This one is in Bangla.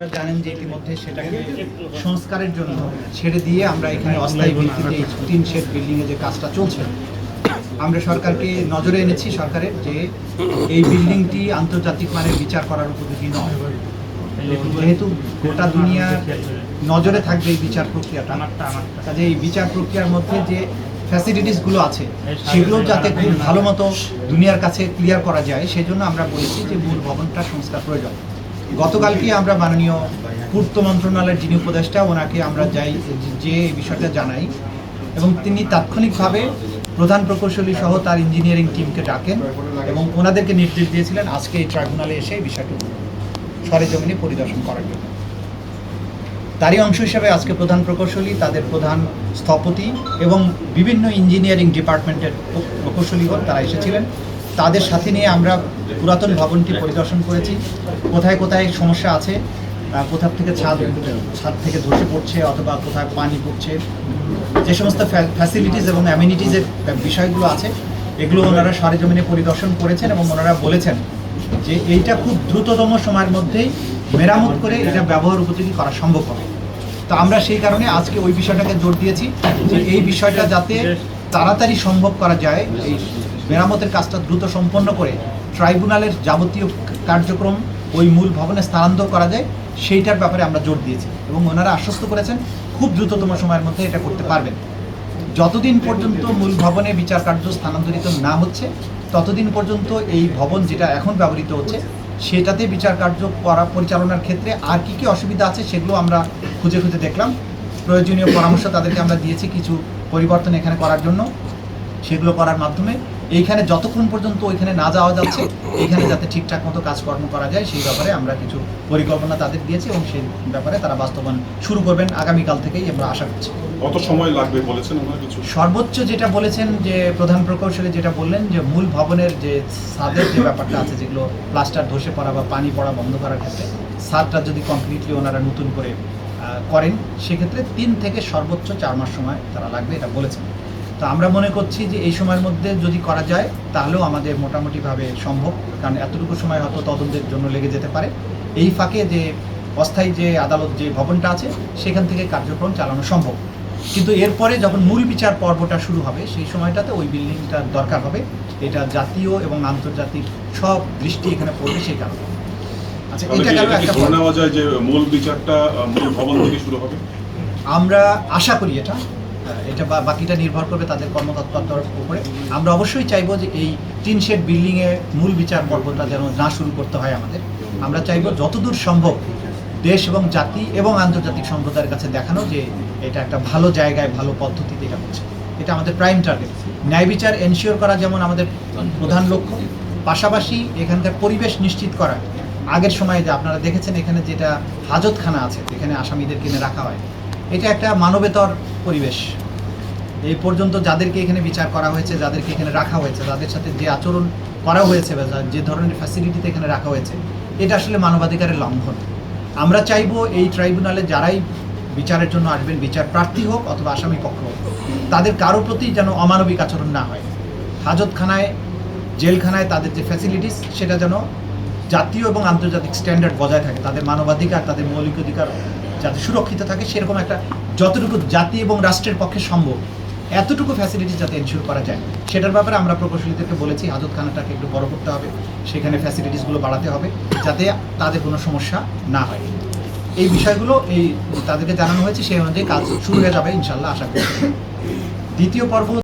জানেন যে ইতিমধ্যে সেটাকে সংস্কারের জন্য ছেড়ে দিয়ে আমরা এখানে অস্থায়ী ভিত্তিতে তিন শেড বিল্ডিংয়ে যে কাজটা চলছে, আমরা সরকারকে নজরে এনেছি সরকারের যে এই বিল্ডিংটি আন্তর্জাতিক মানের বিচার করার উপযোগী নয়। যেহেতু গোটা দুনিয়ার নজরে থাকবে এই বিচার প্রক্রিয়াটা, কাজে এই বিচার প্রক্রিয়ার মধ্যে যে ফ্যাসিলিটিসগুলো আছে সেগুলো যাতে খুব ভালো মতো দুনিয়ার কাছে ক্লিয়ার করা যায়, সেজন্য আমরা বলেছি যে মূল ভবনটা সংস্কার প্রয়োজন। গতকালকে আমরা মাননীয় পূর্ত মন্ত্রণালয়ের যিনি উপদেষ্টা, ওনাকে আমরা যাই যে এই বিষয়টা জানাই এবং তিনি তাৎক্ষণিকভাবে প্রধান প্রকৌশলী সহ তার ইঞ্জিনিয়ারিং টিমকে ডাকেন এবং ওনাদেরকে নির্দেশ দিয়েছিলেন আজকে এই ট্রাইব্যুনালে এসে এই বিষয়টি সরেজমিনে পরিদর্শন করার জন্য। তারই অংশ হিসেবে আজকে প্রধান প্রকৌশলী, তাদের প্রধান স্থপতি এবং বিভিন্ন ইঞ্জিনিয়ারিং ডিপার্টমেন্টের প্রকৌশলীগণ তারা এসেছিলেন। তাদের সাথে নিয়ে আমরা পুরাতন ভবনটি পরিদর্শন করেছি। কোথায় কোথায় সমস্যা আছে কোথা থেকে ছাদ ছাদ থেকে ধসে পড়ছে অথবা কোথায় পানি পড়ছে, যে সমস্ত ফ্যাসিলিটিস এবং অ্যামিনিটিসের বিষয়গুলো আছে, এগুলো ওনারা সরেজমিনে পরিদর্শন করেছেন এবং ওনারা বলেছেন যে এইটা খুব দ্রুততম সময়ের মধ্যেই মেরামত করে এটা ব্যবহার উপযোগী করা সম্ভব হবে। তো আমরা সেই কারণে আজকে ওই বিষয়টাকে জোর দিয়েছি যে এই বিষয়টা যাতে তাড়াতাড়ি সম্ভব করা যায়, এই মেরামতের কাজটা দ্রুত সম্পন্ন করে ট্রাইব্যুনালের যাবতীয় কার্যক্রম, ওই মূল ভবনে স্থানান্তর করা যায়, সেইটার ব্যাপারে আমরা জোর দিয়েছি এবং ওনারা আশ্বস্ত করেছেন, খুব দ্রুততম সময়ের মধ্যে এটা করতে পারবেন। যতদিন পর্যন্ত মূল ভবনে বিচার কার্য স্থানান্তরিত না হচ্ছে, ততদিন পর্যন্ত এই ভবন যেটা এখন ব্যবহৃত হচ্ছে, সেটাতে বিচার কার্য করা পরিচালনার ক্ষেত্রে আর কি কি অসুবিধা আছে সেগুলো আমরা খুঁজে খুঁজে দেখলাম। প্রয়োজনীয় পরামর্শ তাদেরকে আমরা দিয়েছি কিছু পরিবর্তন এখানে করার জন্য। সেগুলো করার মাধ্যমে এইখানে যতক্ষণ পর্যন্ত ওইখানে না যাওয়া যাচ্ছে এইখানে যাতে ঠিকঠাক মতো কাজকর্ম করা যায় সেই ব্যাপারে আমরা কিছু পরিকল্পনা তাদের দিয়েছি এবং সেই ব্যাপারে তারা বাস্তবায়ন শুরু করবেন আগামীকাল থেকেই আমরা আশা করছি। কত সময় লাগবে বলেছেন কিছু? সর্বোচ্চ যেটা বলেছেন যে প্রধান প্রকৌশলী যেটা বললেন যে মূল ভবনের যে ছাদের যে ব্যাপারটা আছে যেগুলো প্লাস্টার ধসে পড়া বা পানি পড়া বন্ধ করার ক্ষেত্রে ছাদটা যদি কমপ্লিটলি ওনারা নতুন করে করেন, সেক্ষেত্রে তিন থেকে সর্বোচ্চ চার মাস সময় তারা লাগবে, এটা বলেছেন। তো আমরা মনে করছি যে এই সময়ের মধ্যে যদি করা যায়, তাহলেও আমাদের মোটামুটিভাবে সম্ভব, কারণ এতটুকু সময় হয়তো তদন্তের জন্য লেগে যেতে পারে। এই ফাঁকে যে অস্থায়ী যে আদালত যে ভবনটা আছে, সেখান থেকে কার্যক্রম চালানো সম্ভব। কিন্তু এরপরে যখন মূল বিচার পর্বটা শুরু হবে, সেই সময়টাতে ওই বিল্ডিংটার দরকার হবে। এটা জাতীয় এবং আন্তর্জাতিক সব দৃষ্টি এখানে পড়বে সেই কারণে। আচ্ছা এটা গেল একটা ধরে যায় যে মূল বিচারটা মূল ভবন থেকে শুরু হবে? আমরা আশা করি এটা এটা বাকিটা নির্ভর করবে তাদের কর্মতৎপরতার উপরে। আমরা অবশ্যই চাইব যে এই টিন শেড বিল্ডিংয়ে মূল বিচার পর্বটা যেন না শুরু করতে হয় আমাদের। আমরা চাইব যতদূর সম্ভব দেশ এবং জাতি এবং আন্তর্জাতিক সম্প্রদায়ের কাছে দেখানো যে এটা একটা ভালো জায়গায় ভালো পদ্ধতিতে এটা হচ্ছে। এটা আমাদের প্রাইম টার্গেট ন্যায় বিচার এনশিওর করা যেমন আমাদের প্রধান লক্ষ্য পাশাপাশি এখানকার পরিবেশ নিশ্চিত করা। আগের সময়ে যে আপনারা দেখেছেন এখানে যেটা হাজতখানা আছে, যেখানে আসামিদের কিনে রাখা হয়, এটা একটা মানবেতর পরিবেশ। এই পর্যন্ত যাদেরকে এখানে বিচার করা হয়েছে, যাদেরকে এখানে রাখা হয়েছে, তাদের সাথে যে আচরণ করা হয়েছে বা যে ধরনের ফ্যাসিলিটিতে এখানে রাখা হয়েছে, এটা আসলে মানবাধিকারের লঙ্ঘন। আমরা চাইব এই ট্রাইব্যুনালে যারাই বিচারের জন্য আসবেন, বিচার প্রার্থী হোক অথবা আসামি পক্ষ হোক, তাদের কারও প্রতি যেন অমানবিক আচরণ না হয়। হাজতখানায়, জেলখানায় তাদের যে ফ্যাসিলিটিস সেটা যেন জাতীয় এবং আন্তর্জাতিক স্ট্যান্ডার্ড বজায় থাকে। তাদের মানবাধিকার, তাদের মৌলিক অধিকার যাতে সুরক্ষিত থাকে, সেরকম একটা যতটুকু জাতি এবং রাষ্ট্রের পক্ষে সম্ভব, এতটুকু ফ্যাসিলিটি যাতে এনশিওর করা যায়। সেটার ব্যাপারে আমরা প্রকৌশলীদেরকে বলেছি হাজতখানাটাকে একটু বড় করতে হবে। সেখানে ফ্যাসিলিটিসগুলো বাড়াতে হবে, যাতে তাদের কোনো সমস্যা না হয়। এই বিষয়গুলো এই তাদেরকে জানানো হয়েছে, সেই অনুযায়ী কাজ শুরু হয়ে যাবে, ইনশাল্লাহ, আশা করি। দ্বিতীয় পর্ব